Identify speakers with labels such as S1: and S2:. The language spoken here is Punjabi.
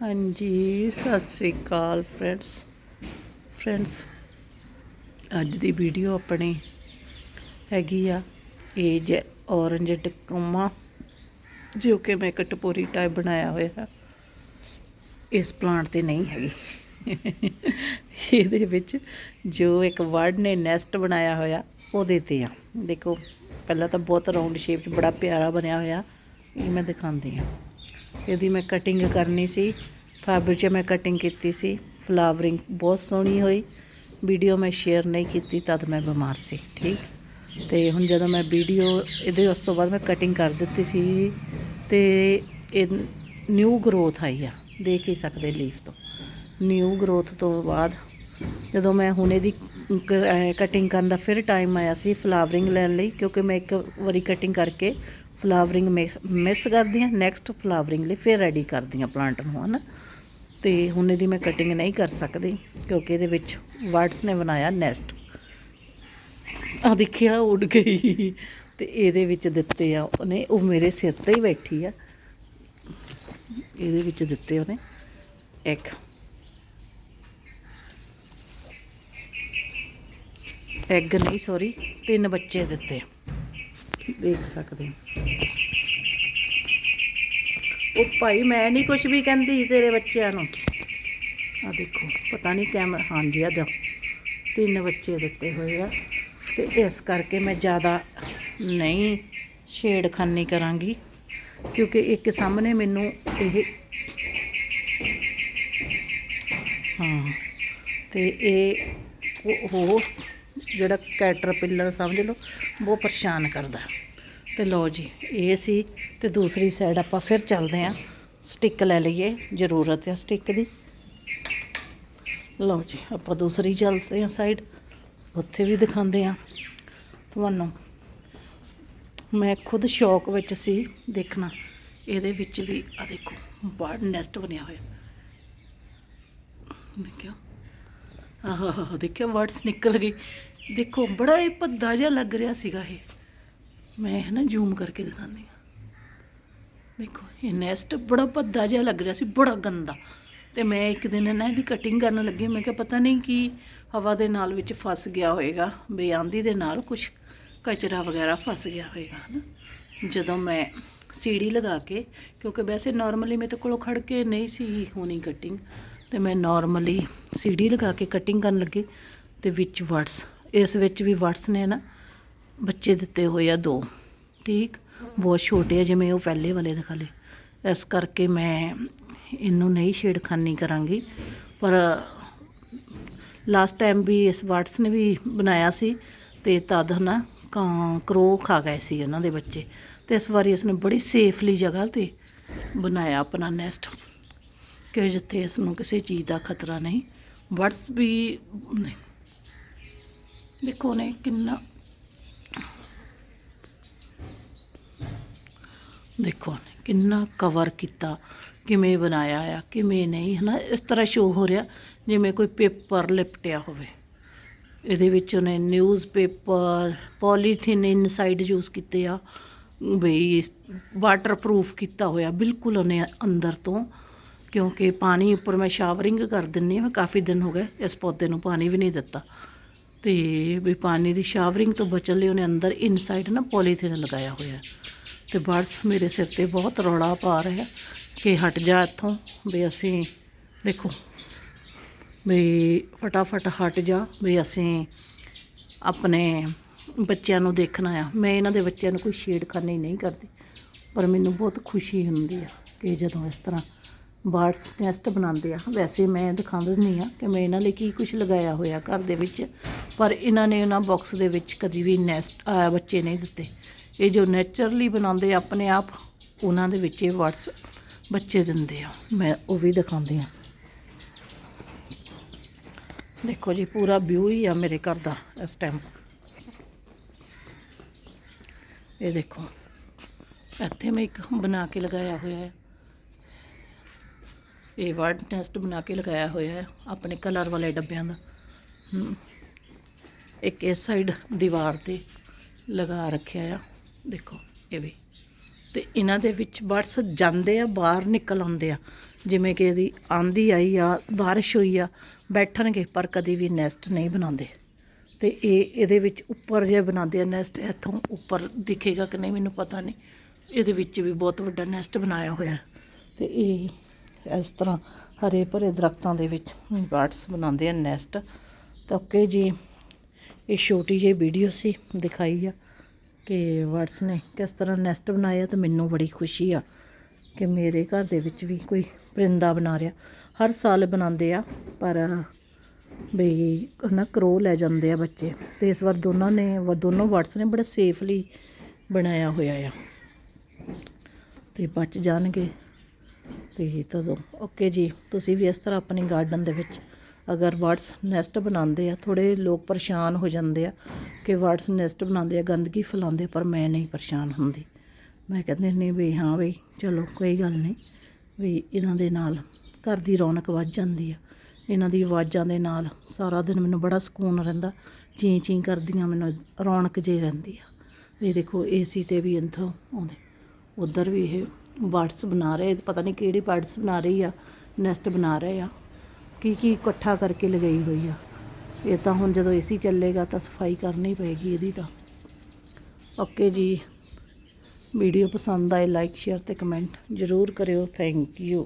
S1: ਹਾਂਜੀ, ਸਤਿ ਸ੍ਰੀ ਅਕਾਲ ਫਰੈਂਡਸ ਫਰੈਂਡਸ ਅੱਜ ਦੀ ਵੀਡੀਓ ਆਪਣੀ ਹੈਗੀ ਆ ਏਜ ਔਰੰਜ ਟਕਮਾ, ਜੋ ਕਿ ਮੈਂ ਇੱਕ ਟਪੋਰੀ ਟਾਈਪ ਬਣਾਇਆ ਹੋਇਆ ਹੈ। ਇਸ ਪਲਾਂਟ ਤੇ ਨਹੀਂ ਹੈਗੀ। ਇਹਦੇ ਵਿੱਚ ਜੋ ਇੱਕ ਵਰਡ ਨੇ ਨੈਸਟ ਬਣਾਇਆ ਹੋਇਆ, ਉਹਦੇ ਤੇ ਆ। ਦੇਖੋ, ਪਹਿਲਾਂ ਤਾਂ ਬਹੁਤ ਰਾਉਂਡ ਸ਼ੇਪ 'ਚ ਬੜਾ ਪਿਆਰਾ ਬਣਿਆ ਹੋਇਆ। ਇਹ ਮੈਂ ਦਿਖਾਉਂਦੀ ਆ ਇਹਦੀ ਮੈਂ ਕਟਿੰਗ ਕਰਨੀ ਸੀ ਫੈਬਰਿਕ 'ਚ ਮੈਂ ਕਟਿੰਗ ਕੀਤੀ ਸੀ ਫਲਾਵਰਿੰਗ ਬਹੁਤ ਸੋਹਣੀ ਹੋਈ ਵੀਡੀਓ ਮੈਂ ਸ਼ੇਅਰ ਨਹੀਂ ਕੀਤੀ ਤਦ ਮੈਂ ਬਿਮਾਰ ਸੀ, ਠੀਕ? ਤੇ ਹੁਣ ਜਦੋਂ ਮੈਂ ਵੀਡੀਓ ਇਹਦੇ ਉਸ ਤੋਂ ਬਾਅਦ ਮੈਂ ਕਟਿੰਗ ਕਰ ਦਿੱਤੀ ਸੀ ਤੇ ਇਹ ਨਿਊ ਗਰੋਥ ਆਈ ਆ, ਦੇਖ ਹੀ ਸਕਦੇ ਲੀਫ ਤੋਂ। ਨਿਊ ਗਰੋਥ ਤੋਂ ਬਾਅਦ ਜਦੋਂ ਮੈਂ ਹੁਣ ਇਹਦੀ ਕਟਿੰਗ ਕਰਨ ਦਾ ਫਿਰ ਟਾਈਮ ਆਇਆ ਸੀ ਫਲਾਵਰਿੰਗ ਲੈਣ ਲਈ, ਕਿਉਂਕਿ ਮੈਂ ਇੱਕ ਵਾਰੀ ਕਟਿੰਗ ਕਰਕੇ ਫਲਾਵਰਿੰਗ ਮਿਸ ਕਰਦੀ ਹਾਂ ਨੈਕਸਟ ਫਲਾਵਰਿੰਗ ਲਈ ਫਿਰ ਰੈਡੀ ਕਰਦੀ ਹਾਂ ਪਲਾਂਟ ਨੂੰ, ਹਨਾ? ਤੇ ਹੁਣ ਇਹਦੀ ਮੈਂ ਕਟਿੰਗ ਨਹੀਂ ਕਰ ਸਕਦੀ, ਕਿਉਂਕਿ ਇਹਦੇ ਵਿੱਚ ਵਰਡਸ ਨੇ ਬਣਾਇਆ ਨੈਸਟ ਆ ਦੇਖਿਆ ਉੱਡ ਗਈ। ਤੇ ਇਹਦੇ ਵਿੱਚ ਦਿੱਤੇ ਆ ਉਹਨੇ, ਉਹ ਮੇਰੇ ਸਿਰ ਤੇ ਹੀ ਬੈਠੀ ਆ। ਇਹਦੇ ਵਿੱਚ ਦਿੱਤੇ ਉਹਨੇ ਇੱਕ ਐਗ ਨਹੀਂ ਸੌਰੀ ਤਿੰਨ ਬੱਚੇ ਦਿੱਤੇ। ਦੇਖ ਸਕਦੇ ਹੋ। ਉਹ ਭਾਈ, ਮੈਂ ਨਹੀਂ ਕੁਝ ਵੀ ਕਹਿੰਦੀ ਤੇਰੇ ਬੱਚਿਆਂ ਨੂੰ। ਆ ਦੇਖੋ, ਪਤਾ ਨਹੀਂ ਕੈਮਰਾ ਹਾਂਜੀ, ਆ ਦੋ ਤਿੰਨ ਬੱਚੇ ਦਿੱਤੇ ਹੋਏ ਆ। ਤੇ ਇਸ ਕਰਕੇ ਮੈਂ ਜ਼ਿਆਦਾ ਨਹੀਂ ਛੇੜਖਾਨੀ ਕਰਾਂਗੀ, ਕਿਉਂਕਿ ਇੱਕ ਸਾਹਮਣੇ ਮੈਨੂੰ ਇਹ ਹਾਂ, ਤੇ ਇਹ ਉਹ ਜਿਹੜਾ ਕੈਟਰਪਿਲਰ ਸਮਝ ਲਓ, ਬਹੁਤ ਪਰੇਸ਼ਾਨ ਕਰਦਾ ਤੇ ਲਓ ਜੀ, ਇਹ ਸੀ ਤੇ ਦੂਸਰੀ ਸਾਈਡ ਆਪਾਂ ਫਿਰ ਚੱਲਦੇ ਆਂ ਸਟਿੱਕ ਲੈ ਲਈਏ, ਜ਼ਰੂਰਤ ਹੈ ਸਟਿੱਕ ਦੀ। ਲਓ ਜੀ, ਆਪਾਂ ਦੂਸਰੀ ਚੱਲਦੇ ਆਂ ਸਾਈਡ ਉੱਥੇ ਵੀ ਦਿਖਾਉਂਦੇ ਆਂ ਤੁਹਾਨੂੰ ਮੈਂ ਖੁਦ ਸ਼ੌਕ ਵਿੱਚ ਸੀ ਦੇਖਣਾ। ਇਹਦੇ ਵਿੱਚ ਵੀ ਆ ਦੇਖੋ ਬਰਡ ਨੈਸਟ ਬਣਿਆ ਹੋਇਆ। ਦੇਖਿਓ ਆਹ ਦੇਖਿਆ? ਵਰਡਸ ਨਿਕਲ ਗਈ ਦੇਖੋ, ਬੜਾ ਇਹ ਭੱਦਾ ਜਿਹਾ ਲੱਗ ਰਿਹਾ ਸੀਗਾ ਇਹ। ਮੈਂ ਹੈ ਨਾ ਜ਼ੂਮ ਕਰਕੇ ਦਿਖਾਉਂਦੀ ਹਾਂ। ਦੇਖੋ, ਇਹ ਨੈਸਟ ਬੜਾ ਭੱਦਾ ਜਿਹਾ ਲੱਗ ਰਿਹਾ ਸੀ, ਬੜਾ ਗੰਦਾ। ਤੇ ਮੈਂ ਇੱਕ ਦਿਨ ਨਾ ਇਹਦੀ ਕਟਿੰਗ ਕਰਨ ਲੱਗੀ। ਮੈਂ ਕਿਹਾ, ਪਤਾ ਨਹੀਂ ਕੀ ਹਵਾ ਦੇ ਨਾਲ ਵਿੱਚ ਫਸ ਗਿਆ ਹੋਏਗਾ, ਬੇਆਂਦੀ ਦੇ ਨਾਲ ਕੁਝ ਕਚਰਾ ਵਗੈਰਾ ਫਸ ਗਿਆ ਹੋਏਗਾ, ਹਨਾ? ਜਦੋਂ ਮੈਂ ਸੀੜੀ ਲਗਾ ਕੇ, ਕਿਉਂਕਿ ਵੈਸੇ ਨਾਰਮਲੀ ਮੇਰੇ ਕੋਲੋਂ ਖੜ ਕੇ ਨਹੀਂ ਸੀ ਹੋਣੀ ਕਟਿੰਗ ਤੇ ਮੈਂ ਨਾਰਮਲੀ ਸੀੜੀ ਲਗਾ ਕੇ ਕਟਿੰਗ ਕਰਨ ਲੱਗੀ, ਤੇ ਵਿੱਚ ਵਟਸ ਇਸ ਵਿੱਚ ਵੀ ਵਟਸ ਨੇ ਨਾ, ਬੱਚੇ ਦਿੱਤੇ ਹੋਏ ਆ ਦੋ, ਠੀਕ? ਬਹੁਤ ਛੋਟੇ ਆ, ਜਿਵੇਂ ਉਹ ਪਹਿਲੇ ਵਾਲੇ ਦਿਖਾ ਲਏ। ਇਸ ਕਰਕੇ ਮੈਂ ਇਹਨੂੰ ਨਹੀਂ ਛੇੜਖਾਨੀ ਕਰਾਂਗੀ। ਪਰ ਲਾਸਟ ਟਾਈਮ ਵੀ ਇਸ ਵਰਡਸ ਨੇ ਵੀ ਬਣਾਇਆ ਸੀ ਤੇ ਤਦ ਨਾ ਕਾਂ ਕਰੋ ਖਾ ਗਏ ਸੀ ਉਹਨਾਂ ਦੇ ਬੱਚੇ। ਤੇ ਇਸ ਵਾਰੀ ਇਸਨੇ ਬੜੀ ਸੇਫਲੀ ਜਗ੍ਹਾ ਤੇ ਬਣਾਇਆ ਆਪਣਾ ਨੈਸਟ ਕਿ ਜਿੱਥੇ ਇਸ ਨੂੰ ਕਿਸੇ ਚੀਜ਼ ਦਾ ਖਤਰਾ ਨਹੀਂ। ਵਟਸ ਵੀ ਦੇਖੋ ਨੇ ਕਿੰਨਾ ਦੇਖੋ ਨੇ ਕਿੰਨਾ ਕਵਰ ਕੀਤਾ, ਕਿਵੇਂ ਬਣਾਇਆ ਆ, ਕਿਵੇਂ ਨਹੀਂ, ਹਨਾ? ਇਸ ਤਰ੍ਹਾਂ ਸ਼ੋ ਹੋ ਰਿਹਾ, ਜਿਵੇਂ ਕੋਈ ਪੇਪਰ ਲਿਪਟਿਆ ਹੋਵੇ। ਇਹਦੇ ਵਿੱਚ ਉਹਨੇ newspaper polythene inside use ਕੀਤੇ ਆ। ਬਈ ਵਾਟਰਪ੍ਰੂਫ ਕੀਤਾ ਹੋਇਆ, ਬਿਲਕੁਲ ਉਹਨੇ ਅੰਦਰ ਤੋਂ, ਕਿਉਂਕਿ ਪਾਣੀ ਉੱਪਰ ਮੈਂ ਸ਼ਾਵਰਿੰਗ ਕਰ ਦਿੰਨੀ ਹਾਂ ਕਾਫੀ ਦਿਨ ਹੋ ਗਏ ਇਸ ਪੌਦੇ ਨੂੰ ਪਾਣੀ ਵੀ ਨਹੀਂ ਦਿੱਤਾ। ਤੇ ਵੀ ਪਾਣੀ ਦੀ ਸ਼ਾਵਰਿੰਗ ਤੋਂ ਬਚਣ ਲਈ ਉਹਨੇ ਅੰਦਰ ਇਨਸਾਈਡ ਨਾ ਪੋਲੀਥੀਨ ਲਗਾਇਆ ਹੋਇਆ ਤੇ ਬਰਡਸ ਮੇਰੇ ਸਿਰ ਤੇ ਬਹੁਤ ਰੌਲਾ ਪਾ ਰਿਹਾ ਕਿ ਹਟ ਜਾ ਇੱਥੋਂ, ਵੀ ਅਸੀਂ ਦੇਖੋ, ਵੀ ਫਟਾਫਟ ਹਟ ਜਾ, ਵੀ ਅਸੀਂ ਆਪਣੇ ਬੱਚਿਆਂ ਨੂੰ ਦੇਖਣਾ ਆ ਮੈਂ ਇਹਨਾਂ ਦੇ ਬੱਚਿਆਂ ਨੂੰ ਕੋਈ ਛੇੜਖਾਨੀ ਨਹੀਂ ਕਰਦੀ, ਪਰ ਮੈਨੂੰ ਬਹੁਤ ਖੁਸ਼ੀ ਹੁੰਦੀ ਆ ਕਿ ਜਦੋਂ ਇਸ ਤਰ੍ਹਾਂ ਬਾਰਡਸ ਨੈਸਟ ਬਣਾਉਂਦੇ ਆ, ਵੈਸੇ ਮੈਂ ਦਿਖਾ ਦਿੰਦੀ ਆ ਕਿ ਮੈਂ ਇਹਨਾਂ ਲਈ ਕੀ ਕੁਝ ਲਗਾਇਆ ਹੋਇਆ ਘਰ ਦੇ ਵਿੱਚ। ਪਰ ਇਹਨਾਂ ਨੇ ਉਹਨਾਂ ਬਾਕਸ ਦੇ ਵਿੱਚ ਕਦੀ ਵੀ ਨੈਸਟ ਬੱਚੇ ਨਹੀਂ ਦਿੱਤੇ। ਇਹ ਜੋ ਨੇਚਰਲੀ ਬਣਾਉਂਦੇ ਆਪਣੇ ਆਪ, ਉਹਨਾਂ ਦੇ ਵਿੱਚ ਇਹ ਵਰਡਸ ਬੱਚੇ ਦਿੰਦੇ ਆ। ਮੈਂ ਉਹ ਵੀ ਦਿਖਾਉਂਦੀ ਆ ਦੇਖੋ ਜੀ, ਪੂਰਾ ਵਿਊ ਹੀ ਆ ਮੇਰੇ ਘਰ ਦਾ ਇਸ ਟਾਈਮ ਇਹ ਦੇਖੋ, ਇੱਥੇ ਮੈਂ ਇੱਕ ਬਣਾ ਕੇ ਲਗਾਇਆ ਹੋਇਆ ਹੈ। ਇਹ ਵਰਡ ਨੈਸਟ ਬਣਾ ਕੇ ਲਗਾਇਆ ਹੋਇਆ ਹੈ ਆਪਣੇ ਕਲਰ ਵਾਲੇ ਡੱਬਿਆਂ ਦਾ। ਇੱਕ ਇਸ ਸਾਈਡ ਦੀਵਾਰ ਤੇ ਲਗਾ ਰੱਖਿਆ ਆ। ਦੇਖੋ, ਇਹ ਵੀ। ਤੇ ਇਹਨਾਂ ਦੇ ਵਿੱਚ ਬਰਡਸ ਜਾਂਦੇ ਆ, ਬਾਹਰ ਨਿਕਲ ਆਉਂਦੇ ਆ। ਜਿਵੇਂ ਕਿ ਇਹਦੀ ਆਂਦੀ ਆਈ ਆ, ਬਾਰਿਸ਼ ਹੋਈ ਆ, ਬੈਠਣਗੇ, ਪਰ ਕਦੀ ਵੀ ਨੈਸਟ ਨਹੀਂ ਬਣਾਉਂਦੇ। ਤੇ ਇਹ ਇਹਦੇ ਵਿੱਚ ਉੱਪਰ ਜੇ ਬਣਾਉਂਦੇ ਆ ਨੈਸਟ ਇੱਥੋਂ ਉੱਪਰ ਦਿਖੇਗਾ ਕਿ ਨਹੀਂ, ਮੈਨੂੰ ਪਤਾ ਨਹੀਂ। ਇਹਦੇ ਵਿੱਚ ਵੀ ਬਹੁਤ ਵੱਡਾ ਨੈਸਟ ਬਣਾਇਆ ਹੋਇਆ। ਤੇ ਇਹ ਇਸ ਤਰ੍ਹਾਂ ਹਰੇ ਭਰੇ ਦਰਖਤਾਂ ਦੇ ਵਿੱਚ ਬਰਡਸ ਬਣਾਉਂਦੇ ਆ ਨੈਸਟ ਤਾਂ ਓਕੇ ਜੀ। ਇਹ ਛੋਟੀ ਜਿਹੀ ਵੀਡੀਓ ਸੀ, ਦਿਖਾਈ ਆ ਕਿ ਵਟਸ ਨੇ ਕਿਸ ਤਰ੍ਹਾਂ ਨੈਸਟ ਬਣਾਇਆ ਤੇ ਮੈਨੂੰ ਬੜੀ ਖੁਸ਼ੀ ਆ ਕਿ ਮੇਰੇ ਘਰ ਦੇ ਵਿੱਚ ਵੀ ਕੋਈ ਪਰਿੰਦਾ ਬਣਾ ਰਿਹਾ। ਹਰ ਸਾਲ ਬਣਾਉਂਦੇ ਆ, ਪਰ ਬਈ ਨਾ ਕਰੋ ਲੈ ਜਾਂਦੇ ਆ ਬੱਚੇ ਤੇ ਇਸ ਵਾਰ ਦੋਨਾਂ ਨੇ ਵ- ਦੋਨੋਂ ਵਟਸ ਨੇ ਬੜਾ ਸੇਫਲੀ ਬਣਾਇਆ ਹੋਇਆ ਆ। ਤੇ ਬਚ ਜਾਣਗੇ ਤੇ ਤਦੋਂ ਓਕੇ ਜੀ, ਤੁਸੀਂ ਵੀ ਇਸ ਤਰ੍ਹਾਂ ਆਪਣੇ ਗਾਰਡਨ ਦੇ ਵਿੱਚ ਅਗਰ ਬਰਡਸ ਨੈਸਟ ਬਣਾਉਂਦੇ ਆ ਥੋੜੇ ਲੋਕ ਪਰੇਸ਼ਾਨ ਹੋ ਜਾਂਦੇ ਆ ਕਿ ਬਰਡਸ ਨੈਸਟ ਬਣਾਉਂਦੇ ਆ, ਗੰਦਗੀ ਫੈਲਾਉਂਦੇ ਪਰ ਮੈਂ ਨਹੀਂ ਪਰੇਸ਼ਾਨ ਹੁੰਦੀ। ਮੈਂ ਕਹਿੰਦੀ ਨਹੀਂ ਵੀ ਹਾਂ ਵੀ ਚਲੋ ਕੋਈ ਗੱਲ ਨਹੀਂ, ਵੀ ਇਹਨਾਂ ਦੇ ਨਾਲ ਘਰ ਦੀ ਰੌਣਕ ਵੱਧ ਜਾਂਦੀ ਆ। ਇਹਨਾਂ ਦੀ ਆਵਾਜ਼ਾਂ ਦੇ ਨਾਲ ਸਾਰਾ ਦਿਨ ਮੈਨੂੰ ਬੜਾ ਸਕੂਨ ਰਹਿੰਦਾ, ਚੀਂ ਚੀਂ ਕਰਦੀਆਂ ਮੈਨੂੰ ਰੌਣਕ ਜੇ ਰਹਿੰਦੀ ਆ। ਇਹ ਦੇਖੋ ਏਸੀ ਤੇ ਵੀ ਇੰਥੋਂ ਆਉਂਦੇ। ਉਧਰ ਵੀ ਇਹ ਬਰਡਸ ਬਣਾ ਰਹੇ, ਪਤਾ ਨਹੀਂ ਕਿਹੜੀ ਬਰਡਸ ਬਣਾ ਰਹੀ ਆ, ਨੈਸਟ ਬਣਾ ਰਹੇ ਆ। ਕੀ ਕੀ ਇਕੱਠਾ ਕਰਕੇ ਲਗਾਈ ਹੋਈ ਆ। ਇਹ ਤਾਂ ਹੁਣ ਜਦੋਂ ਏਸੀ ਚੱਲੇਗਾ ਤਾਂ ਸਫ਼ਾਈ ਕਰਨੀ ਪਏਗੀ ਇਹਦੀ ਤਾਂ। ਓਕੇ ਜੀ। ਵੀਡੀਓ ਪਸੰਦ ਆਏ ਲਾਈਕ ਸ਼ੇਅਰ ਤੇ ਕਮੈਂਟ ਜ਼ਰੂਰ ਕਰਿਓ। Thank you